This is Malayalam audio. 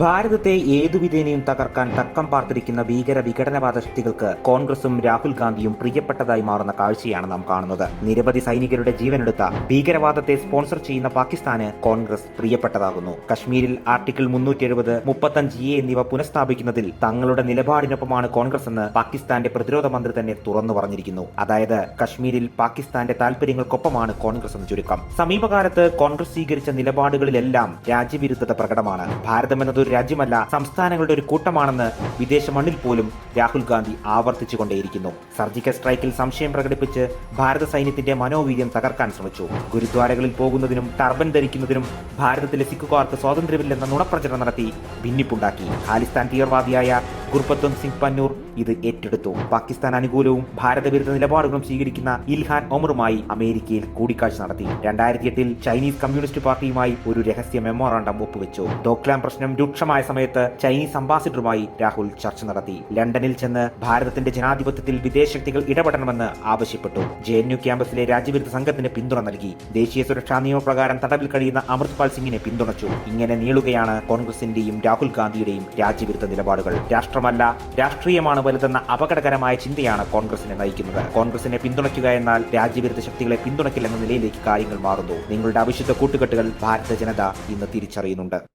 ഭാരതത്തെ ഏതു വിധേനയും തകർക്കാൻ തക്കം പാർത്തിരിക്കുന്ന ഭീകര വിഘടനവാദ ശക്തികൾക്ക് കോൺഗ്രസും രാഹുൽ ഗാന്ധിയും പ്രിയപ്പെട്ടതായി മാറുന്ന കാഴ്ചയാണ് നാം കാണുന്നത്. നിരവധി സൈനികരുടെ ജീവനെടുത്ത ഭീകരവാദത്തെ സ്പോൺസർ ചെയ്യുന്ന പാകിസ്ഥാന് കോൺഗ്രസ് പ്രിയപ്പെട്ടതാകുന്നു. കശ്മീരിൽ ആർട്ടിക്കിൾ മുന്നൂറ്റി എഴുപത് മുപ്പത്തഞ്ച് എ എന്നിവ പുനഃസ്ഥാപിക്കുന്നതിൽ തങ്ങളുടെ നിലപാടിനൊപ്പമാണ് കോൺഗ്രസ് എന്ന് പാകിസ്ഥാന്റെ പ്രതിരോധ മന്ത്രി തന്നെ തുറന്നു പറഞ്ഞിരിക്കുന്നു. അതായത് കശ്മീരിൽ പാകിസ്ഥാന്റെ താൽപര്യങ്ങൾക്കൊപ്പമാണ് കോൺഗ്രസ് എന്ന് ചുരുക്കം. സമീപകാലത്ത് കോൺഗ്രസ് സ്വീകരിച്ച നിലപാടുകളിലെല്ലാം രാജ്യവിരുദ്ധത പ്രകടമാണ്. ഭാരതം എന്നത് ഒരു രാജ്യമല്ല സംസ്ഥാനങ്ങളുടെ ഒരു കൂട്ടമാണെന്ന് വിദേശ മണ്ണിൽ പോലും രാഹുൽ ഗാന്ധി ആവർത്തിച്ചുകൊണ്ടേയിരിക്കുന്നു. സർജിക്കൽ സ്ട്രൈക്കിൽ സംശയം പ്രകടിപ്പിച്ച് ഭാരത സൈന്യത്തിന്റെ മനോവീര്യം തകർക്കാൻ ശ്രമിച്ചു. ഗുരുദ്വാരകളിൽ പോകുന്നതിനും ടർബൻ ധരിക്കുന്നതിനും ഭാരതത്തിലെ സിഖുകാർക്ക് സ്വാതന്ത്ര്യമില്ലെന്ന നുണപ്രചരണം നടത്തി ഭിന്നിപ്പുണ്ടാക്കി. ഖാലിസ്ഥാൻ തീവ്രവാദിയായ ഗുർപത്വന്ത് സിംഗ് പന്നൂർ ഇത് ഏറ്റെടുത്തു. പാകിസ്ഥാൻ അനുകൂലവും ഭാരത വിരുദ്ധ നിലപാടുകളും സ്വീകരിക്കുന്ന ഇൽഹാൻ ഒമറുമായി അമേരിക്കയിൽ കൂടിക്കാഴ്ച നടത്തി. രണ്ടായിരത്തി എട്ടിൽ ചൈനീസ് കമ്മ്യൂണിസ്റ്റ് പാർട്ടിയുമായി ഒരു രഹസ്യ മെമ്മോറാണ്ടം ഒപ്പുവെച്ചു. ഡോക്ലാം പ്രശ്നം രൂക്ഷമായ സമയത്ത് ചൈനീസ് അംബാസിഡറുമായി രാഹുൽ ചർച്ച നടത്തി. ലണ്ടനിൽ ചെന്ന് ഭാരതത്തിന്റെ ജനാധിപത്യത്തിൽ വിദേശ ശക്തികൾ ഇടപെടണമെന്ന് ആവശ്യപ്പെട്ടു. ജെ ക്യാമ്പസിലെ രാജ്യവിരുദ്ധ സംഘത്തിന് പിന്തുണ നൽകി. ദേശീയ സുരക്ഷാ നിയമപ്രകാരം തടവിൽ കഴിയുന്ന അമൃത്പാൽ സിംഗിനെ പിന്തുണച്ചു. ഇങ്ങനെ നീളുകയാണ് കോൺഗ്രസിന്റെയും രാഹുൽ ഗാന്ധിയുടെയും രാജ്യവിരുദ്ധ നിലപാടുകൾ. രാഷ്ട്രമല്ല രാഷ്ട്രീയമാണ് വലുതെന്ന അപകടകരമായ ചിന്തയാണ് കോൺഗ്രസിനെ നയിക്കുന്നത്. കോൺഗ്രസിനെ പിന്തുണയ്ക്കുക എന്നാൽ രാജ്യവിരുദ്ധ ശക്തികളെ പിന്തുണയ്ക്കില്ലെന്ന നിലയിലേക്ക് കാര്യങ്ങൾ മാറുന്നു. നിങ്ങളുടെ അവിശുദ്ധ കൂട്ടുകെട്ടുകൾ ഭാരത ജനത ഇന്ന് തിരിച്ചറിയുന്നുണ്ട്.